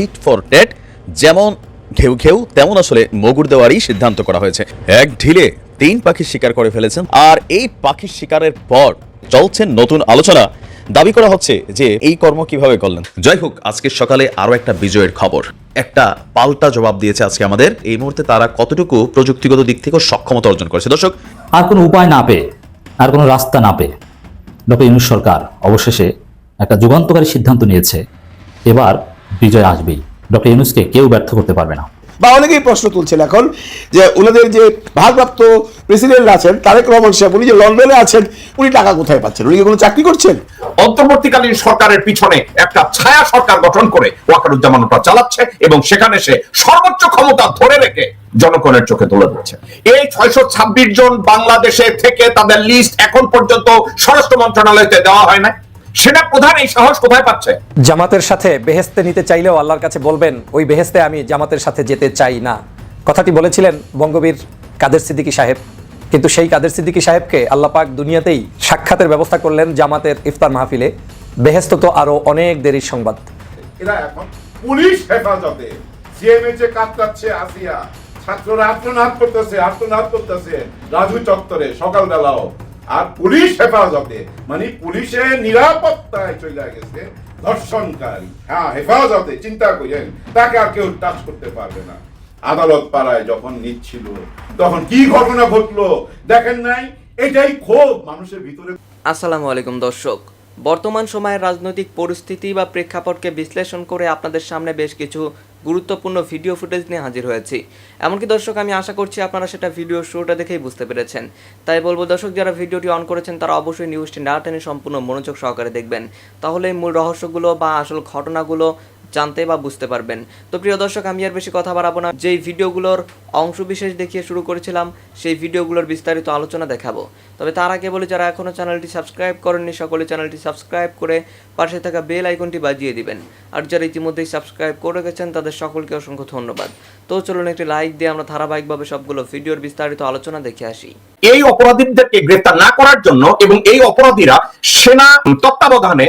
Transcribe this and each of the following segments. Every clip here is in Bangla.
টিট ফর টেট যেমন ঘেউ ঘেউ তেমন আসলে মগুর দেওয়ারই সিদ্ধান্ত করা হয়েছে। এক ঢিলে তিন পাখির শিকার করে ফেলেছেন আর এই পাখির শিকারের পর চলছে নতুন আলোচনা। দাবি করা হচ্ছে যে এই কর্ম কীভাবে করলেন। যাই হোক আজকে সকালে আরও একটা বিজয়ের খবর। একটা পাল্টা জবাব দিয়েছে আজকে আমাদের। এই মুহূর্তে তারা কতটুকু প্রযুক্তিগত দিক থেকে সক্ষমতা অর্জন করেছে? দর্শক আর কোনো উপায় না পেয়ে আর কোনো রাস্তা না পেয়ে ডক্টর ইউনুস সরকার অবশেষে একটা যুগান্তকারী সিদ্ধান্ত নিয়েছে। এবার বিজয় আসবেই। ডক্টর ইউনুসকে কেউ ব্যর্থ করতে পারবে না। বা অনেকেই প্রশ্ন তুলছেন এখন যে ওনাদের যে ভারপ্রাপ্ত প্রেসিডেন্ট আছেন তারেক রহমান সাহেব উনি যে লন্ডনে আছেন উনি টাকা কোথায় পাচ্ছেন? উনি কোনো চাকরি করছেন? অন্তর্বর্তীকালীন সরকারের পিছনে একটা ছায়া সরকার গঠন করে ওয়াকারুজ্জামান ওটা চালাচ্ছে এবং সেখানে সে সর্বোচ্চ ক্ষমতা ধরে রেখে জনগণের চোখে তুলে দিচ্ছে এই ছয়শো ছাব্বিশ জন বাংলাদেশে থেকে তাদের লিস্ট এখন পর্যন্ত স্বরাষ্ট্র মন্ত্রণালয়তে দেওয়া হয় না সেনা প্রধান এই সাহস কোথায় পাচ্ছে? জামাতের সাথে বেহেস্তে নিতে চাইলেও আল্লাহর কাছে বলবেন ওই বেহেস্তে আমি জামাতের সাথে যেতে চাই না। কথাটি বলেছিলেন বঙ্গবীর কাদের সিদ্দিকী সাহেব। কিন্তু সেই কাদের সিদ্দিকী সাহেবকে আল্লাহ পাক দুনিয়াতেই সাক্ষাতের ব্যবস্থা করলেন জামাতের ইফতার মাহফিলে। বেহেস্ত তো আরও অনেক দেরির সংবাদ। এরা এখন পুলিশ হেফাজতে। সিএমএইচে কাতরাচ্ছে আসিয়া ছাত্ররা আত্মনাদ করতেছে আত্মনাদ করতেছে। রাজু চত্বরে সকালবেলাও। আর পুলিশ হেফাজতে মানে পুলিশের নিরাপত্তায় চলে গেছে ধর্ষণকারী। হ্যাঁ হেফাজতে, চিন্তা করেন, তাকে আর কেউ টাচ করতে পারবে না। আদালত পাড়ায় যখন নিচ্ছিল, তখন কি ঘটনা ঘটলো দেখেন নাই? এটাই ক্ষোভ মানুষের ভিতরে। আসসালামু আলাইকুম দর্শক। বর্তমান সময়ের রাজনৈতিক পরিস্থিতি বা প্রেক্ষাপটকে বিশ্লেষণ করে আপনাদের সামনে বেশ কিছু গুরুত্বপূর্ণ ভিডিও ফুটেজ নিয়ে হাজির হয়েছি। এমনকি দর্শক, আমি আশা করছি আপনারা সেটা ভিডিও শুরুটা দেখেই বুঝতে পেরেছেন। তাই বলব, দর্শক, যারা ভিডিওটি অন করেছেন, তারা অবশ্যই নিউজটি না টেনে সম্পূর্ণ মনোযোগ সহকারে দেখবেন। তাহলে মূল রহস্যগুলো বা আসল ঘটনাগুলো জানতে বা বুঝতে পারবেন। তো প্রিয় দর্শক, আমি আর বেশি কথা বাড়াবো না। যেই ভিডিওগুলোর অংশ বিশেষ দেখিয়ে শুরু করেছিলাম, সেই ভিডিওগুলোর বিস্তারিত আলোচনা দেখাবো। তবে তার আগে বলে, যারা এখনও চ্যানেলটি সাবস্ক্রাইব করেননি, সকলে চ্যানেলটি সাবস্ক্রাইব করে পাশে থাকা বেল আইকনটি বাজিয়ে দিবেন। আর যারা ইতিমধ্যেই সাবস্ক্রাইব করে গেছেন তাদের সকলকে অসংখ্য ধন্যবাদ। তো চলুন একটি লাইক দিয়ে আমরা ধারাবাহিকভাবে সবগুলো ভিডিওর বিস্তারিত আলোচনা দেখে আসি। এই অপরাধীদেরকে গ্রেফতার না করার জন্য এবং এই অপরাধীরা সেনা তত্ত্বাবধানে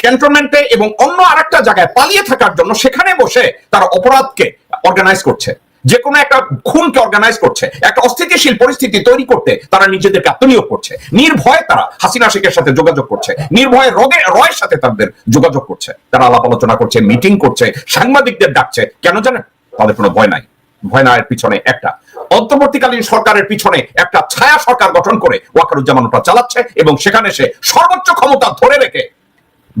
ক্যান্টনমেন্টে এবং অন্য আরেকটা জায়গায় পালিয়ে থাকার জন্য সেখানে বসে তারা অপরাধকে অর্গানাইজ করছে। যে কোনো একটা খুনকে অর্গানাইজ করছে। একটা অস্থিতিশীল পরিস্থিতি তৈরি করতে তারা নিজেদেরকে আত্মনিয়োগ করছে। নির্ভয়ে তারা হাসিনা শেখের সাথে যোগাযোগ করছে। নির্ভয়ে রগে, রয়ের সাথে তাদের যোগাযোগ করছে। তারা আলাপ আলোচনা করছে মিটিং করছে, সাংবাদিকদের ডাকছে। কেন জানেন? তাদের কোনো ভয় নাই। ভয় না পিছনে একটা। অন্তর্বর্তীকালীন সরকারের পিছনে একটা ছায়া সরকার গঠন করে ওয়াকারুজ্জামান ওটা চালাচ্ছে এবং সেখানে সে সর্বোচ্চ ক্ষমতা ধরে রেখে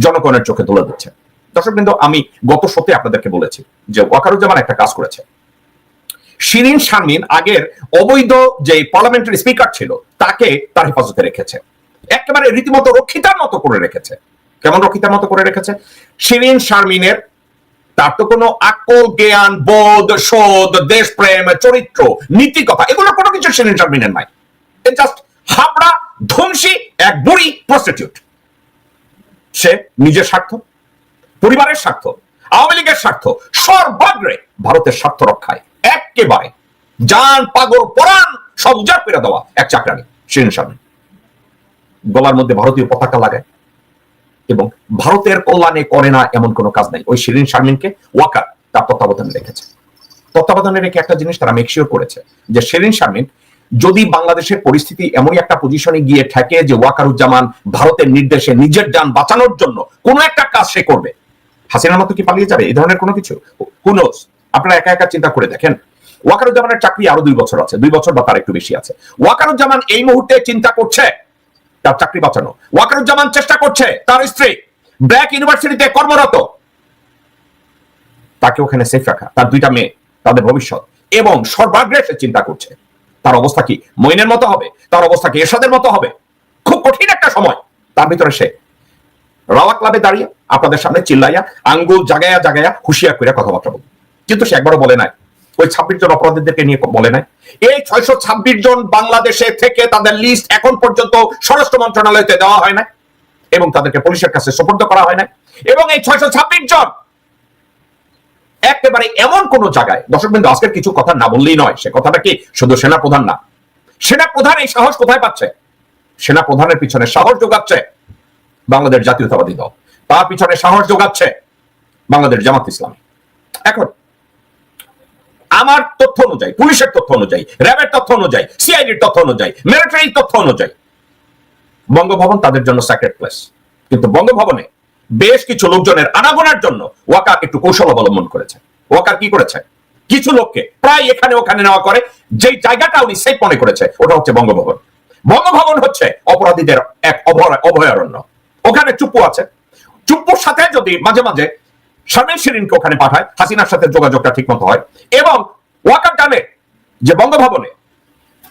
জনগণের চোখে তুলে দিচ্ছে। দর্শক কিন্তু আমি গত সত্যি আপনাদেরকে বলেছি যে ওয়াকারুজ্জামান একটা কাজ করেছে। শিরিন শারমিন আগের অবৈধ যে পার্লামেন্টারি স্পিকার ছিল, তাকে তার হেফাজতে রেখেছে। একেবারে রীতিমতো রক্ষিতার মতো করে রেখেছে। কেমন রক্ষিতার মতো করে রেখেছে? শিরিন শারমিনের তার তো কোনো আকল, জ্ঞান, বোধ, শোধ, দেশপ্রেম, চরিত্র নীতি কথা এগুলো কোনো কিছু শিরিন শারমিনের নাই। জাস্ট হাবড়া ধ্বংসী এক বুড়ি প্রস্টিটিউট সে নিজের স্বার্থ, পরিবারের স্বার্থ, আওয়ামী লীগের স্বার্থ, সর্বাগ্রে ভারতের স্বার্থ রক্ষায়। একেবারে জান, পাগল, পরাণ সব উজাড় করে দেওয়া এক চাকরানি শিরিন শারমিন গলার মধ্যে ভারতীয় পতাকা লাগায় এবং ভারতের কল্যাণে করে না এমন কোনো কাজ নাই। ওই শিরিন শারমিনকে ওয়াকার তার তত্ত্বাবধানে রেখেছে। তত্ত্বাবধানে রেখে একটা জিনিস তারা মেকশিওর করেছে যে শিরিন শারমিন যদি বাংলাদেশের পরিস্থিতি এমনই একটা পজিশনে গিয়ে ঠেকে যে ওয়াকারুজ্জামান ভারতের নির্দেশে নিজের যান বাঁচানোর জন্য কোনো একটা কাজ সে করবে, হাসিনার মতো কি পালিয়ে যাবে? এই ধরনের কোনো কিছু? হুনোস আপনারা একা একা চিন্তা করে দেখেন। ওয়াকারুজ্জামানের চাকরি আরও দুই বছর আছে, দুই বছর বা তার একটু বেশি আছে। ওয়াকারুজ্জামান এই মুহূর্তে চিন্তা করছে তার চাকরি বাঁচানো। ওয়াকারুজ্জামান চেষ্টা করছে তার স্ত্রী। ব্র্যাক ইউনিভার্সিটিতে কর্মরত। তাকে ওখানে সেফ রাখা, তার দুইটা মেয়ে, তাদের ভবিষ্যৎ। এবং সর্বাগ্রে সে চিন্তা করছে। তার অবস্থা কি? মইনের মতো হবে? তার অবস্থা কি? এরশাদের মতো হবে? খুব কঠিন একটা সময়। তার ভিতরে সে রাওয়া ক্লাবে দাঁড়িয়ে আপনাদের সামনে চিল্লাইয়া, আঙ্গুল জাগায়া জাগায়া হুশিয়ার করে কথাবার্তা বলবে। কিন্তু সে একবারও বলে নাই। ওই ছাব্বিশ জন অপরাধীদেরকে নিয়ে বলে নাই। এই ছয়শো ছাব্বিশ জন বাংলাদেশে থেকে তাদের লিস্ট এখন পর্যন্ত স্বরাষ্ট্র মন্ত্রণালয়তে দেওয়া হয় না এবং তাদেরকে পুলিশের কাছে সুপর্দ করা হয় না এবং এই ছয়শো ছাব্বিশ জন একেবারে এমন কোন জায়গায় দর্শক বিন্দু আজকের কিছু কথা না বললেই নয়, সে কথাটা কি শুধু সেনা প্রধান না? সেনা প্রধান এই সাহস কোথায় পাচ্ছে? সেনা প্রধানের পিছনে সাহস যোগাচ্ছে বাংলাদেশ জাতীয়তাবাদী দল। তার পিছনে সাহস যোগাচ্ছে বাংলাদেশ জামাত ইসলামী। এখন, আমার তথ্য অনুযায়ী, পুলিশের তথ্য অনুযায়ী, র্যাবের তথ্য অনুযায়ী, সিআইডির তথ্য অনুযায়ী মিলিটারির তথ্য অনুযায়ী, বঙ্গভবন তাদের জন্য স্যাক্রেট প্লেস কিন্তু বঙ্গভবনে বেশ কিছু লোকজনের আনাগোনার জন্য ওয়াকার একটু কৌশল অবলম্বন করেছে। ওয়াকার কি করেছে? কিছু লোককে প্রায় এখানে ওখানে নেওয়া করে যে জায়গাটা উনি সেফ মনে করেছে, ওটা হচ্ছে বঙ্গভবন। বঙ্গভবন হচ্ছে অপরাধীদের এক অভয়- অভয়ারণ্য। ওখানে চুপ্পু আছে। চুপ্পুর সাথে যদি মাঝে মাঝে শারমিন শিরিনকে ওখানে পাঠায়, হাসিনার সাথে যোগাযোগটা ঠিক মতো হয়। এবং ওয়াকার জানে যে বঙ্গভবনে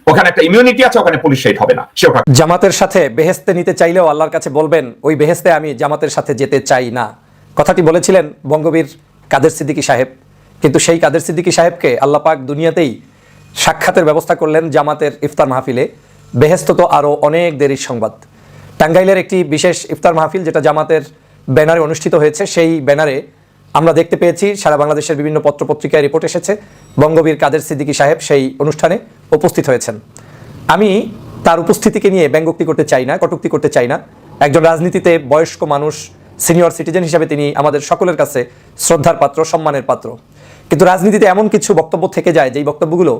ওখানে একটা ইমিউনিটি আছে, ওখানে পুলিশ সেইট হবে না। সে জামাতের সাথে বেহেস্তে নিতে চাইলেও আল্লাহর কাছে বলবেন, ওই বেহেস্তে আমি জামাতের সাথে যেতে চাই না। কথাটি বলেছিলেন বঙ্গবীর কাদের সিদ্দিকী সাহেব। কিন্তু সেই কাদের সিদ্দিকী সাহেবকে আল্লাহ পাক দুনিয়াতেই সাক্ষাতের ব্যবস্থা করলেন জামাতের ইফতার মাহফিলে। বেহেস্ত তো আরও অনেক দেরির সংবাদ। টাঙ্গাইলের একটি বিশেষ ইফতার মাহফিল, যেটা জামাতের ব্যানারে অনুষ্ঠিত হয়েছে, সেই ব্যানারে আমরা দেখতে পেয়েছি সারা বাংলাদেশের বিভিন্ন পত্রপত্রিকায় রিপোর্ট এসেছে। বঙ্গবীর কাদের সিদ্দিকী সাহেব সেই অনুষ্ঠানে উপস্থিত হয়েছেন। আমি তার উপস্থিতিকে নিয়ে ব্যঙ্গোক্তি করতে চাই না, কটুক্তি করতে চাই না। একজন রাজনীতিতে বয়স্ক মানুষ, সিনিয়র সিটিজেন হিসাবে তিনি আমাদের সকলের কাছে শ্রদ্ধার পাত্র, সম্মানের পাত্র। কিন্তু রাজনীতিতে এমন কিছু বক্তব্য থেকে যায়, যেই বক্তব্যগুলো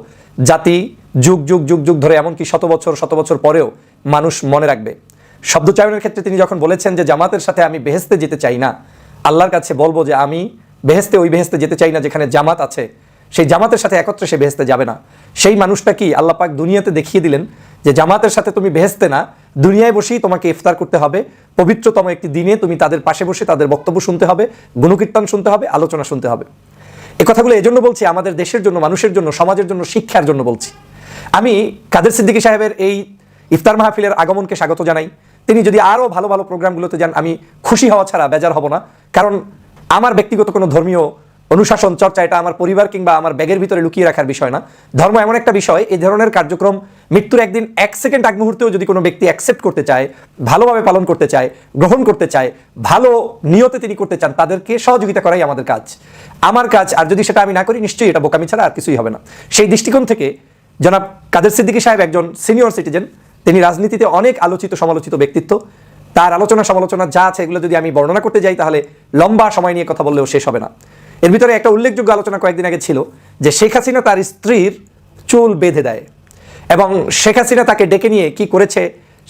জাতি যুগ যুগ যুগ যুগ ধরে এমনকি শত বছর শত বছর পরেও মানুষ মনে রাখবে। শব্দচায়নের ক্ষেত্রে তিনি যখন বলেছেন যে জামাতের সাথে আমি বেহেস্তে যেতে চাই না আল্লাহর কাছে বলব যে আমি বেহেস্তে ওই বেহেস্তে যেতে চাই না যেখানে জামাত আছে। সেই জামাতের সাথে একত্রে সে বেহেস্তে যাবে না। সেই মানুষটা কি আল্লাহ পাক দুনিয়াতে দেখিয়ে দিলেন যে জামাতের সাথে তুমি বেহেস্তে না, দুনিয়ায় বসেই তোমাকে ইফতার করতে হবে, পবিত্রতম একটি দিনে তুমি তাদের পাশে বসে তাদের বক্তব্য শুনতে হবে, গুণকীর্তন শুনতে হবে, আলোচনা শুনতে হবে। এই কথাগুলো এজন্য বলছি, আমাদের দেশের জন্য, মানুষের জন্য, সমাজের জন্য, শিক্ষার জন্য বলছি। আমি কাদের সিদ্দিকী সাহেবের এই ইফতার মাহফিলের আগমনকে স্বাগত জানাই। তিনি যদি আরও ভালো ভালো প্রোগ্রামগুলোতে যান, আমি খুশি হওয়া ছাড়া বেজার হব না। কারণ আমার ব্যক্তিগত কোনো ধর্মীয় অনুশাসন, চর্চা, এটা আমার পরিবার কিংবা আমার ব্যাগের ভিতরে লুকিয়ে রাখার বিষয় না। ধর্ম এমন একটা বিষয়, এই ধরনের কার্যক্রম মৃত্যুর একদিন এক সেকেন্ড আগ মুহূর্তেও যদি কোনো ব্যক্তি অ্যাকসেপ্ট করতে চায়, ভালোভাবে পালন করতে চায়, গ্রহণ করতে চায়, ভালো নিয়তে তিনি করতে চান, তাদেরকে সহযোগিতা করাই আমাদের কাজ। আমার কাজ, আর যদি সেটা আমি না করি, নিশ্চয়ই এটা বোকামি ছাড়া আর কিছুই হবে না। সেই দৃষ্টিকোণ থেকে জনাব কাদের সিদ্দিকী সাহেব একজন সিনিয়র সিটিজেন তিনি রাজনীতিতে অনেক আলোচিত, সমালোচিত ব্যক্তিত্ব। তার আলোচনা, সমালোচনা যা আছে এগুলো যদি আমি বর্ণনা করতে যাই, তাহলে লম্বা সময় নিয়ে কথা বললেও শেষ হবে না। এর ভিতরে একটা উল্লেখযোগ্য আলোচনা কয়েকদিন আগে ছিল যে শেখ হাসিনা তার স্ত্রীর চুল বেঁধে দেয় এবং শেখ হাসিনা তাকে ডেকে নিয়ে কি করেছে,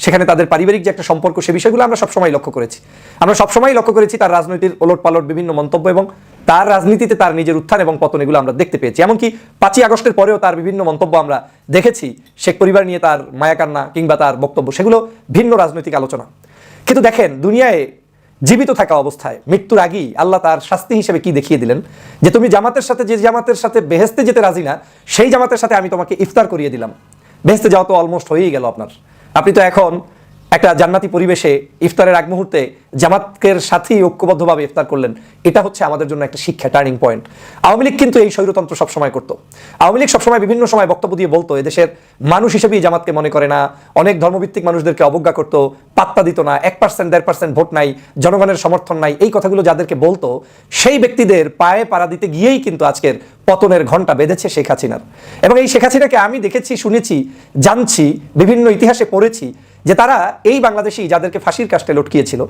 সেখানে তাদের পারিবারিক যে একটা সম্পর্ক, সে বিষয়গুলো আমরা সবসময় লক্ষ্য করেছি। আমরা সবসময় লক্ষ্য করেছি তার রাজনীতির ওলট পালট বিভিন্ন মন্তব্য এবং তার রাজনীতিতে তার নিজের উত্থান এবং পতন, এগুলো আমরা দেখতে পেয়েছি। এমনকি পাঁচই আগস্টের পরেও তার বিভিন্ন মন্তব্য আমরা দেখেছি। শেখ পরিবার নিয়ে তার মায়াকান্না কিংবা তার বক্তব্য, সেগুলো ভিন্ন রাজনৈতিক আলোচনা। কিন্তু দেখেন, দুনিয়ায় জীবিত থাকা অবস্থায় মৃত্যুর আগেই আল্লাহ তার শাস্তি হিসেবে কি দেখিয়ে দিলেন? যে তুমি জামাতের সাথে, যে জামাতের সাথে বেহেস্তে যেতে রাজি না, সেই জামাতের সাথে আমি তোমাকে ইফতার করিয়ে দিলাম। বেহেস্তে যাওয়া তো অলমোস্ট হয়েই গেল আপনার। আপনি তো এখন একটা জান্নাতি পরিবেশে ইফতারের আগ মুহূর্তে জামাতকের সাথেই ঐক্যবদ্ধভাবে ইফতার করলেন, এটা হচ্ছে আমাদের জন্য একটা শিক্ষা টার্নিং পয়েন্ট আওয়ামী লীগ কিন্তু এই স্বৈরতন্ত্র সবসময় করতো। আওয়ামী লীগ সবসময় বিভিন্ন সময় বক্তব্য দিয়ে বলতো, এদেশের মানুষ হিসেবেই জামাতকে মনে করে না, অনেক ধর্মভিত্তিক মানুষদেরকে অবজ্ঞা করতো, পাত্তা দিত না, এক পার্সেন্ট দেড় পার্সেন্ট ভোট নাই, জনগণের সমর্থন নাই, এই কথাগুলো যাদেরকে বলতো, সেই ব্যক্তিদের পায়ে পাড়া দিতে গিয়েই কিন্তু আজকের পতনের ঘণ্টা বেঁধেছে শেখ হাসিনার। এবং এই শেখ হাসিনাকে আমি দেখেছি, শুনেছি, জানছি, বিভিন্ন ইতিহাসে পড়েছি যে তারা এই বাংলাদেশি যাদেরকে ফাঁসির কাস্টে লটকিয়েছিল,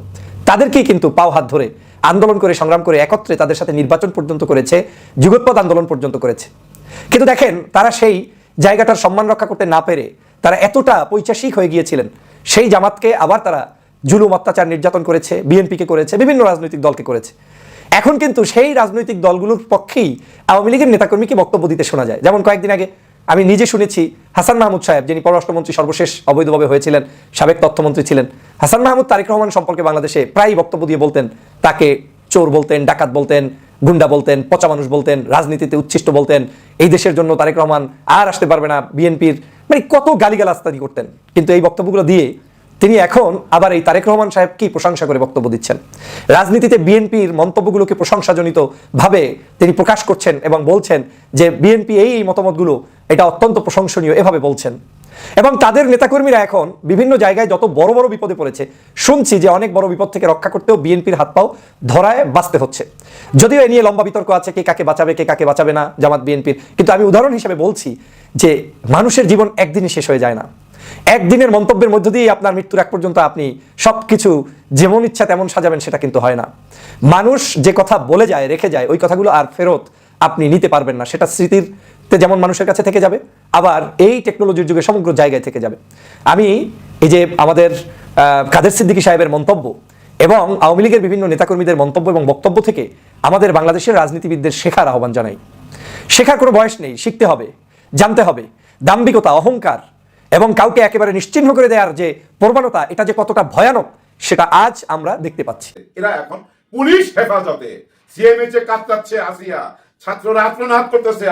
তাদেরকেই কিন্তু পাও হাত ধরে আন্দোলন করে, সংগ্রাম করে একত্রে তাদের সাথে নির্বাচন পর্যন্ত করেছে যুগোৎপদ আন্দোলন পর্যন্ত করেছে। কিন্তু দেখেন, তারা সেই জায়গাটার সম্মান রক্ষা করতে না পেরে তারা এতটা পৈচাসিক হয়ে গিয়েছিলেন। সেই জামাতকে আবার তারা জুলুম, অত্যাচার, নির্যাতন করেছে, বিএনপিকে করেছে, বিভিন্ন রাজনৈতিক দলকে করেছে। এখন কিন্তু সেই রাজনৈতিক দলগুলোর পক্ষেই আওয়ামী লীগের নেতাকর্মীকে বক্তব্য দিতে শোনা যায়। যেমন কয়েকদিন আগে আমি নিজে শুনেছি হাসান মাহমুদ সাহেব, যিনি পররাষ্ট্রমন্ত্রী সর্বশেষ অবৈধভাবে হয়েছিলেন, সাবেক তথ্যমন্ত্রী ছিলেন। হাসান মাহমুদ তারেক রহমান সম্পর্কে বাংলাদেশে প্রায় বক্তব্য দিয়ে বলতেন, তাকে চোর বলতেন, ডাকাত বলতেন, গুন্ডা বলতেন, পচা মানুষ বলতেন, রাজনীতিতে উচ্ছিষ্ট বলতেন। এই দেশের জন্য তারেক রহমান আর আসতে পারবে না, বিএনপির মানে কত গালিগালাস্তানি তিনি করতেন। কিন্তু এই বক্তব্যগুলো দিয়ে তিনি এখন আবার এই তারেক রহমান সাহেব কি প্রশংসা করে বক্তব্য দিচ্ছেন। রাজনীতিতে বিএনপির মন্তব্যগুলোকে প্রশংসাজনিত ভাবে তিনি প্রকাশ করছেন এবং বলছেন যে বিএনপি এই এই মতামতগুলো, এটা অত্যন্ত প্রশংসনীয়, এভাবে বলছেন। এবং তাদের নেতাকর্মীরা এখন বিভিন্ন জায়গায় যত বড় বড় বিপদে পড়েছে, শুনছি যে অনেক বড় বিপদ থেকে রক্ষা করতেও বিএনপির হাত পাও ধরায় বাঁচতে হচ্ছে। যদিও এ নিয়ে লম্বা বিতর্ক আছে কে কাকে বাঁচাবে, কে কাকে বাঁচাবে না জামাত বিএনপির। কিন্তু আমি উদাহরণ হিসেবে বলছি যে মানুষের জীবন একদিনই শেষ হয়ে যায় না। একদিনের মন্তব্যের মধ্য দিয়ে আপনার মৃত্যুর এক পর্যন্ত আপনি সব কিছু যেমন ইচ্ছা তেমন সাজাবেন সেটা কিন্তু হয় না। মানুষ যে কথা বলে যায়, রেখে যায়, ওই কথাগুলো আর ফেরত আপনি নিতে পারবেন না। সেটা স্মৃতিতে যেমন মানুষের কাছে থেকে যাবে, আবার এই টেকনোলজির যুগে সমগ্র জায়গায় থেকে যাবে। আমি এই যে আমাদের কাদের সিদ্দিকী সাহেবের মন্তব্য এবং আওয়ামী লীগের বিভিন্ন নেতাকর্মীদের মন্তব্য এবং বক্তব্য থেকে আমাদের বাংলাদেশের রাজনীতিবিদদের শেখার আহ্বান জানাই। শেখার কোনো বয়স নেই, শিখতে হবে, জানতে হবে। দাম্ভিকতা অহংকার এবং কাউকে একেবারে নিশ্চিহ্ন করে দেওয়ার যে প্রবণতা, এটা যে কতটা ভয়ানক, সেটা আজ আমরা দেখতে পাচ্ছি। এরা এখন পুলিশ হেফাজতে। সিএমএইচে আসিয়া। ছাত্ররা করতেছে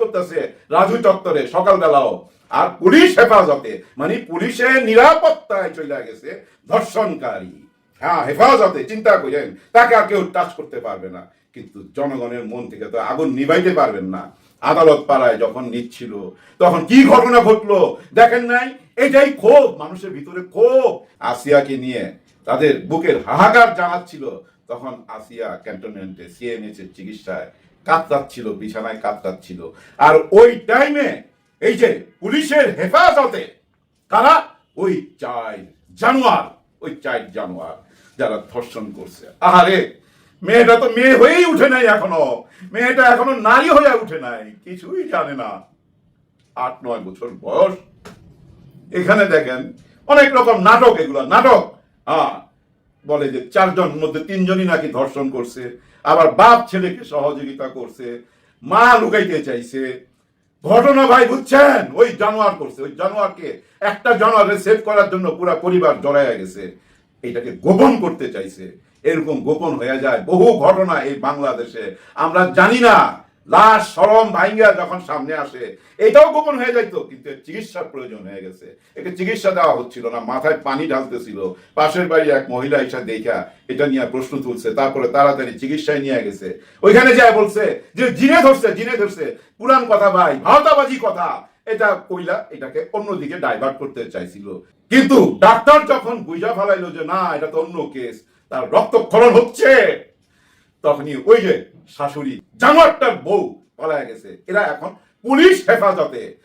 করতেছে। রাজু চত্বরে, সকালবেলাও। আর পুলিশ হেফাজতে মানে পুলিশের নিরাপত্তায় চলে গেছে ধর্ষণকারী। হ্যাঁ হেফাজতে, চিন্তা করেন। তাকে আর কেউ টাচ করতে পারবে না। কিন্তু জনগণের মন থেকে তো আগুন নিভাইতে পারবেন না। আদালত পাড়ায় যখন নিচ্ছিল, তখন কি ঘটনা ঘটলো দেখেন নাই? এটাই ক্ষোভ, মানুষের ভিতরে ক্ষোভ। আসিয়াকে নিয়ে তাদের বুকের হাহাকার জানাচ্ছিল। তখন আসিয়া ক্যান্টনমেন্টে সিএমএইচ এর চিকিৎসায় কাতরাচ্ছিল, বিছানায় কাতরাচ্ছিল। আর ওই টাইমে এই যে পুলিশের হেফাজতে কারা ওই চাই জানোয়ার, ওই চাই জানোয়ার যারা ধর্ষণ করছে। আহারে! মেয়েটা তো মেয়ে হয়েই উঠে নাই এখনও। মেয়েটা এখনও নারী হয়ে উঠে নাই। কিছুই জানে না। আট, নয় বছর বয়স। এখানে দেখেন, অনেক রকম নাটক এগুলো। নাটক হ্যাঁ বলে যে চারজন, মধ্যে তিনজনই নাকি ধর্ষণ করছে, আবার বাপ ছেলেকে সহযোগিতা করছে, মা লুকাইতে চাইছে। ঘটনা ভাই বুঝছেন? ওই জানোয়ার করছে। ওই জানোয়ারকে একটা জানোয়ারে সেভ করার জন্য পুরা পরিবার জড়াইয়া গেছে। এটাকে গোপন করতে চাইছে। এরকম গোপন হয়ে যায়। বহু ঘটনা এই বাংলাদেশে। আমরা জানি না, লাশ সরম ভাইঙ্গা যখন সামনে আসে, এটাও গোপন হয়ে যাইতো, কিন্তু চিকিৎসার প্রয়োজন হয়ে গেছে। একে চিকিৎসা দেওয়া হচ্ছিল না, মাথায় পানি ঢালতেছিল। পাশের বাড়ি এক মহিলা এসে দেখা, এটা নিয়ে প্রশ্ন তুলছে, তারপরে তাড়াতাড়ি চিকিৎসায় নিয়ে গেছে। ওইখানে যায় বলছে যে, জিনে ধরছে জিনে ধরছে, পুরান কথা ভাই, ভাওতাবাজি কথা। এটা কইলা, এটাকে অন্যদিকে ডাইভার্ট করতে চাইছিল। কিন্তু ডাক্তার যখন বুঝা ফেলাইলো যে, না, এটা তো অন্য কেস তার রক্তক্ষরণ হচ্ছে। তখনই ওই যে শাশুড়ি জানোয়ারটার বউ পালায় গেছে। এরা এখন পুলিশ হেফাজতে।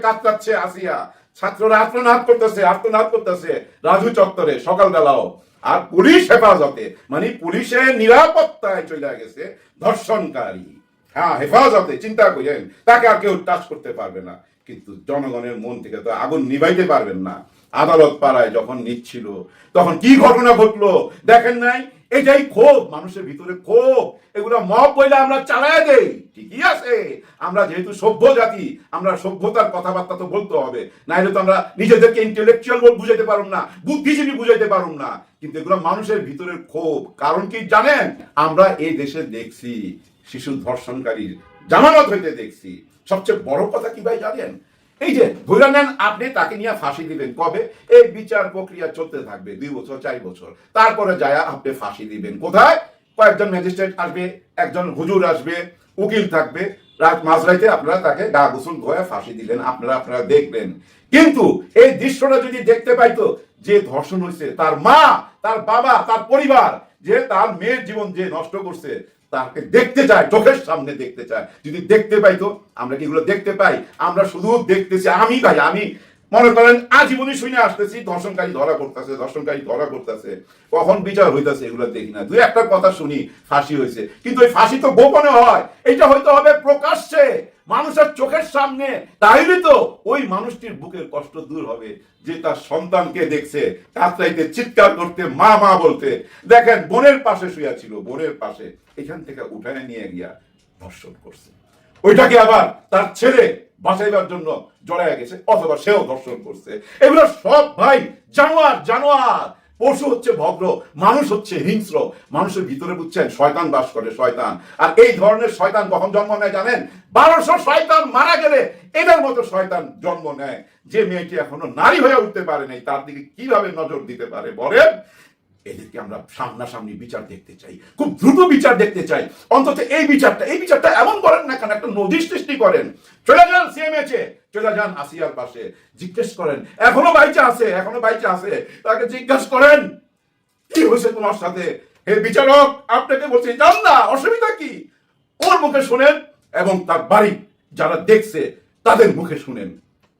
কাতরাচ্ছে আসিয়া। ছাত্ররা করতেছে করতেছে। রাজু চত্বরে সকালবেলাও। আর পুলিশ হেফাজতে। মানে পুলিশের নিরাপত্তায় চলে গেছে ধর্ষণকারী। হ্যাঁ হেফাজতে, চিন্তা করেন। তাকে আর কেউ টাচ করতে পারবে না। কিন্তু জনগণের মন থেকে তো আগুন নিভাইতে পারবেন না। আদালত পাড়ায় যখন নিচ্ছিল, তখন কি ঘটনা ঘটলো দেখেন নাই? এটাই ক্ষোভ, মানুষের ভিতরে ক্ষোভ। এগুলো মব বইলে আমরা চালায় দেই, ঠিকই আছে। আমরা যেহেতু সভ্য জাতি, আমরা সভ্যতার কথাবার্তা তো বলতে হবে। নাইলে তো আমরা নিজেদেরকে ইন্টেলেকচুয়াল বুঝাইতে পারুম না, বুদ্ধিজীবী বুঝাইতে পারুম না। কিন্তু এগুলো মানুষের ভিতরের ক্ষোভ। কারণ কি জানেন? আমরা এই দেশে দেখছি শিশু ধর্ষণকারীর জামানত হইতে দেখছি। সবচেয়ে বড় কথা কি ভাই জানেন? এই যে ধরে নেন আপনি, তাকে নিয়ে ফাঁসি দিবেন কবে? এই বিচার প্রক্রিয়া চলতে থাকবে দুই বছর, চার বছর। তারপরে যায় আপনি ফাঁসি দিবেন। কোথায়? কয়েকজন ম্যাজিস্ট্রেট আসবে, একজন হুজুর আসবে, উকিল থাকবে। রাত মাঝরাইতে আপনারা তাকে গা গোসল ধোয়া ফাঁসি দিলেন আপনারা আপনারা দেখবেন। কিন্তু এই দৃশ্যটা যদি দেখতে পাইতো, যে ধর্ষণ হয়েছে তার মা, তার বাবা, তার পরিবার, যে তার মেয়ের জীবন যে নষ্ট করছে তাকে দেখতে চায়, চোখের সামনে দেখতে চায়। যদি দেখতে পাই তো আমরা কি এগুলো দেখতে পাই? আমরা শুধু দেখতেছি, আমি ভাই, আমি মনে করেন আজীবনই শুনে আসতেছি, ধর্ষণকারী ধরা করতেছে ধর্ষণকারী ধরা করতেছে কখন বিচার হইতেছে এগুলো দেখি না। দুই একটা কথা শুনি, ফাঁসি হয়েছে কিন্তু ওই ফাঁসি তো গোপনে হয়। এটা হয়তো হবে প্রকাশ্যে। মানুষের চোখের সামনে, তাইলে তো ওই মানুষটির বুকের কষ্ট দূর হবে যে তার সন্তানকে দেখছে কাতরাইতে চিৎকার করতে, মা মা বলতে। দেখেন, বোনের পাশে শুয়া ছিল বোনের পাশে। এখান থেকে উঠায় নিয়ে গিয়া ধর্ষণ করছে। ওইটাকে আবার তার ছেলে বাঁচাইবার জন্য জড়াইয়া গেছে, অথবা সেও ধর্ষণ করছে। এগুলো সব ভাই জানোয়ার জানোয়ার। পশু হচ্ছে ভগ্র মানুষ হচ্ছে হিংস্র। মানুষের ভিতরে বুঝছেন, শয়তান বাস করে, শয়তান। আর এই ধরনের শয়তান কখন জন্ম নেয় জানেন? বারোশো শয়তান মারা গেলে এদের মতো শয়তান জন্ম নেয়। যে মেয়েটি এখনও নারী হয়ে উঠতে পারে নাই, তার দিকে কীভাবে নজর দিতে পারে? বলেন এদেরকে আমরা সামনাসামনি বিচার দেখতে চাই। খুব দ্রুত বিচার দেখতে চাই। অন্তত এই বিচারটা এই বিচারটা এমন করেন না কেন, একটা নদীর সৃষ্টি করেন। চলে যান সিএমএচে চলে যান আসিয়ার পাশে। জিজ্ঞেস করেন, এখনও বাইচা আছে, এখনও বাইচা আছে? তাকে জিজ্ঞেস করেন, কি হয়েছে তোমার সাথে? হে বিচারক, আপনাকে বলছি জান না, অসুবিধা কি? ওর মুখে শুনেন এবং তার বাড়ি যারা দেখছে, তাদের মুখে শুনেন।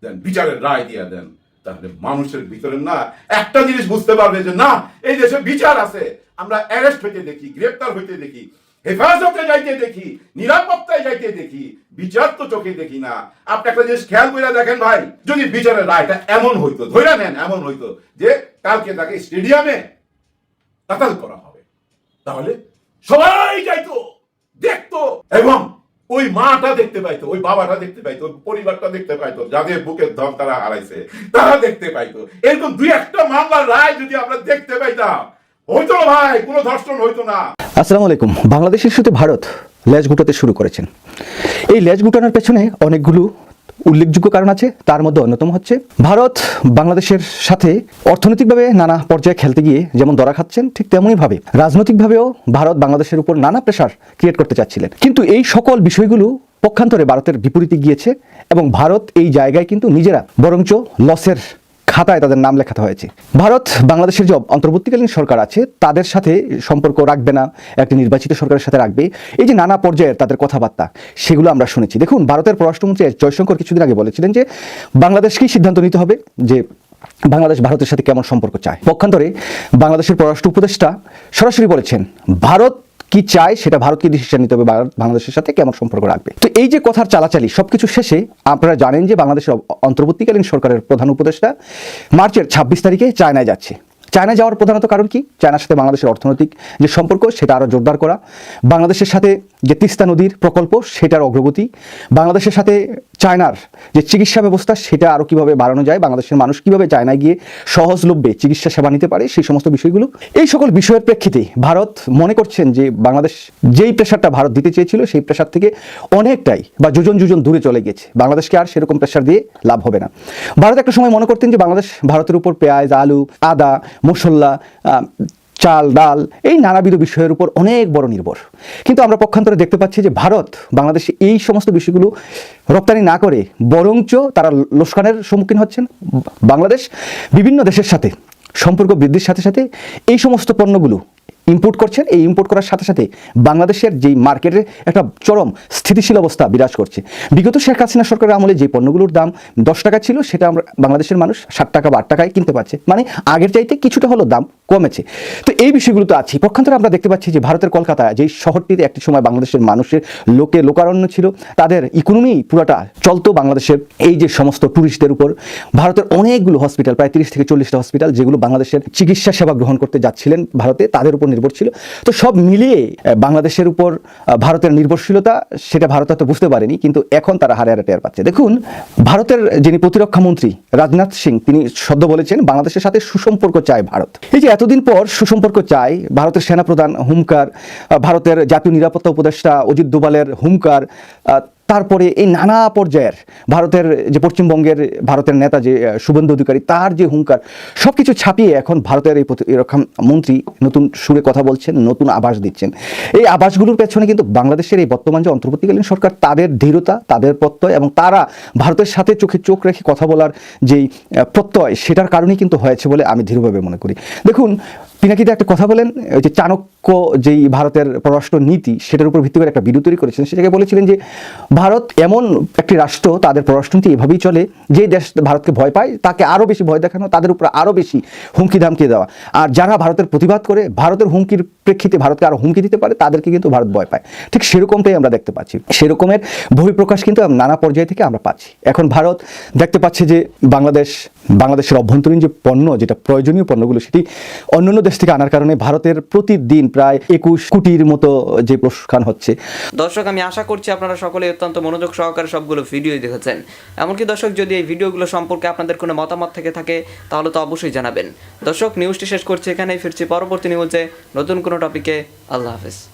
দেন বিচারের রায় দিয়ে দেন। তাহলে মানুষের ভিতরে না একটা জিনিস বুঝতে পারবে যে না, এই দেশে বিচার আছে। আমরা অ্যারেস্ট হইতে দেখি, গ্রেপ্তার হইতে দেখি, হেফাজতে যাইতে দেখি, নিরাপত্তায় যাইতে দেখি, বিচার তো চোখে দেখি না। আপনি একটা জিনিস খেয়াল করে দেখেন ভাই, যদি বিচারের রায়টা এমন হইতো ধরে নেন, এমন হইতো যে কালকে তাকে স্টেডিয়ামে কাতাল করা হবে। তাহলে সবাই যাইতো, দেখতো, এবং ওই মাটা দেখতে পাইতো, ওই বাবাটা দেখতে পাইতো পরিবারটা দেখতে পাইতো যাদের বুকের ধন তারা হারাইছে, তারা দেখতে পাইতো। এরকম দুই একটা মামলার রায় যদি আমরা দেখতে পাইতাম, হইতো ভাই, কোনো ধর্ষণ হইতো না। আসসালামু আলাইকুম। বাংলাদেশের সাথে ভারত লেজ গুটাতে শুরু করেছেন। এই লেজ গুটানোর পেছনে অনেকগুলো উল্লেখযোগ্য কারণ আছে, তার মধ্যে অন্যতম হচ্ছে ভারত বাংলাদেশের সাথে অর্থনৈতিকভাবে নানা পর্যায়ে খেলতে গিয়ে যেমন দরা খাচ্ছেন, ঠিক তেমনইভাবে রাজনৈতিকভাবেও ভারত বাংলাদেশের উপর নানা প্রেশার ক্রিয়েট করতে চাচ্ছিলেন। কিন্তু এই সকল বিষয়গুলো পক্ষান্তরে ভারতের বিপরীতে গিয়েছে এবং ভারত এই জায়গায় কিন্তু নিজেরা বরঞ্চ লসের খাতায় তাদের নাম লেখাতে হয়েছে। ভারত, বাংলাদেশের যে অন্তর্বর্তীকালীন সরকার আছে, তাদের সাথে সম্পর্ক রাখবে না, একটি নির্বাচিত সরকারের সাথে রাখবে। এই যে নানা পর্যায়ের তাদের কথাবার্তা, সেগুলো আমরা শুনেছি। দেখুন, ভারতের পররাষ্ট্রমন্ত্রী এস জয়শঙ্কর কিছুদিন আগে বলেছিলেন যে, বাংলাদেশকেই সিদ্ধান্ত নিতে হবে যে, বাংলাদেশ ভারতের সাথে কেমন সম্পর্ক চায়। পক্ষান্তরে বাংলাদেশের পররাষ্ট্র উপদেষ্টা সরাসরি বলেছেন, ভারত কি চায় সেটা ভারতকে ডিসিশন নিতে হবে বাংলাদেশের সাথে কেমন সম্পর্ক রাখবে? তো এই যে কথার চালাচালি, সবকিছু শেষে আপনারা জানেন যে বাংলাদেশের অন্তর্বর্তীকালীন সরকারের প্রধান উপদেষ্টা মার্চের ছাব্বিশ তারিখে চায়নায় যাচ্ছে। চায়না যাওয়ার প্রধানত কারণ কি? চায়নার সাথে বাংলাদেশের অর্থনৈতিক যে সম্পর্ক, সেটা আরও জোরদার করা। বাংলাদেশের সাথে যে তিস্তা নদীর প্রকল্প, সেটার অগ্রগতি। বাংলাদেশের সাথে চায়নার যে চিকিৎসা ব্যবস্থা, সেটা আরও কীভাবে বাড়ানো যায়, বাংলাদেশের মানুষ কীভাবে চায়নায় গিয়ে সহজলভ্যে চিকিৎসা সেবা নিতে পারে, সেই সমস্ত বিষয়গুলো। এই সকল বিষয়ের প্রেক্ষিতে ভারত মনে করছেন যে বাংলাদেশ যেই প্রেশারটা ভারত দিতে চেয়েছিল, সেই প্রেশার থেকে অনেকটাই বা যোজন যোজন দূরে চলে গেছে বাংলাদেশকে আর সেরকম প্রেশার দিয়ে লাভ হবে না। ভারত একটা সময় মনে করতেন যে বাংলাদেশ ভারতের উপর পেঁয়াজ, আলু, আদা মশলা আহ, চাল ডাল এই নানাবিধ বিষয়ের উপর অনেক বড় নির্ভর। কিন্তু আমরা পক্ষান্তরে দেখতে পাচ্ছি যে ভারত বাংলাদেশে এই সমস্ত বিষয়গুলো রপ্তানি না করে বরঞ্চ তারা লোসকানের সম্মুখীন হচ্ছেন। বাংলাদেশ বিভিন্ন দেশের সাথে সম্পর্ক বৃদ্ধির সাথে সাথে এই সমস্ত পণ্যগুলো ইম্পোর্ট করছেন, এই ইম্পোর্ট করার সাথে সাথে বাংলাদেশের যেই মার্কেটের একটা চরম স্থিতিশীল অবস্থা বিরাজ করছে। বিগত শেখ হাসিনা সরকারের আমলে যে পণ্যগুলোর দাম দশ টাকা ছিল, সেটা আমরা বাংলাদেশের মানুষ ষাট টাকা বা আট টাকায় কিনতে পারছে। মানে আগের চাইতে কিছুটা হলো দাম কমেছে। তো এই বিষয়গুলো তো আছে পক্ষান্তরে আমরা দেখতে পাচ্ছি যে ভারতের কলকাতা যেই শহরটিতে একটি সময় বাংলাদেশের মানুষের লোকে লোকারণ্য ছিল, তাদের ইকোনমি পুরোটা চলতো বাংলাদেশের এই যে সমস্ত ট্যুরিস্টদের উপর। ভারতের অনেকগুলো হসপিটাল প্রায় তিরিশ থেকে চল্লিশটা হসপিটাল যেগুলো বাংলাদেশের চিকিৎসা সেবা গ্রহণ করতে যাচ্ছিলেন ভারতে, তাদের উপর নির্ভর ছিল। তো সব মিলিয়ে বাংলাদেশের উপর ভারতের নির্ভরশীলতা সেটা ভারত হয়তো বুঝতে পারেনি, কিন্তু এখন তারা হারে হারে টের পাচ্ছে। দেখুন, ভারতের যিনি প্রতিরক্ষা মন্ত্রী, রাজনাথ সিং, তিনি সদ্য বলেছেন, বাংলাদেশের সাথে সুসম্পর্ক চায় ভারত। এই যে এতদিন পর সুসম্পর্ক চায় ভারতের সেনাপ্রধান হুমকার ভারতের জাতীয় নিরাপত্তা উপদেষ্টা অজিত দোভালের হুমকার তারপরে এই নানা পর্যায়ের ভারতের যে পশ্চিমবঙ্গের ভারতের নেতা যে শুভেন্দু অধিকারী, তার যে হুঙ্কার সব কিছু ছাপিয়ে এখন ভারতের এই প্রতিরক্ষা মন্ত্রী নতুন সুরে কথা বলছেন, নতুন আবাস দিচ্ছেন। এই আভাসগুলোর পেছনে কিন্তু বাংলাদেশের এই বর্তমান যে অন্তর্বর্তীকালীন সরকার, তাদের দৃঢ়তা তাদের প্রত্যয় এবং তারা ভারতের সাথে চোখে চোখ রেখে কথা বলার যেই প্রত্যয়, সেটার কারণেই কিন্তু হয়েছে বলে আমি দৃঢ়ভাবে মনে করি। দেখুন পিনাকিতে একটা কথা বলেন, ওই যে চাণক্য যেই ভারতের পররাষ্ট্র নীতি, সেটার উপর ভিত্তি করে একটা ভিডিও তৈরি করেছেন সেটাকে বলেছিলেন যে, ভারত এমন একটি রাষ্ট্র, তাদের পররাষ্ট্রনীতি এভাবেই চলে যে দেশ ভারতকে ভয় পায়, তাকে আরও বেশি ভয় দেখানো, তাদের উপর আরও বেশি হুমকি ধামকি দেওয়া। আর যারা ভারতের প্রতিবাদ করে, ভারতের হুমকির প্রেক্ষিতে ভারতকে আরও হুমকি দিতে পারে, তাদেরকে কিন্তু ভারত ভয় পায়। ঠিক সেরকমটাই আমরা দেখতে পাচ্ছি। সেরকমের বহিঃপ্রকাশ কিন্তু নানা পর্যায় থেকে আমরা পাচ্ছি। এখন ভারত দেখতে পাচ্ছে যে, বাংলাদেশ বাংলাদেশের অভ্যন্তরীণ যে পণ্য, যেটা প্রয়োজনীয় পণ্যগুলো, সেটি অন্যান্য দেশ থেকে আনার কারণে ভারতের প্রতিদিন প্রায় একুশ কোটির মতো যে প্রস্থান হচ্ছে। দর্শক, আমি আশা করছি আপনারা সকলে অত্যন্ত মনোযোগ সহকারে সবগুলো ভিডিওই দেখেছেন। এমনকি দর্শক, যদি এই ভিডিওগুলো সম্পর্কে আপনাদের কোনো মতামত থেকে থাকে, তাহলে তো অবশ্যই জানাবেন। দর্শক নিউজটি শেষ করছি এখানেই, ফিরছি পরবর্তী নিউজে নতুন কোনো টপিকে আল্লাহ হাফেজ।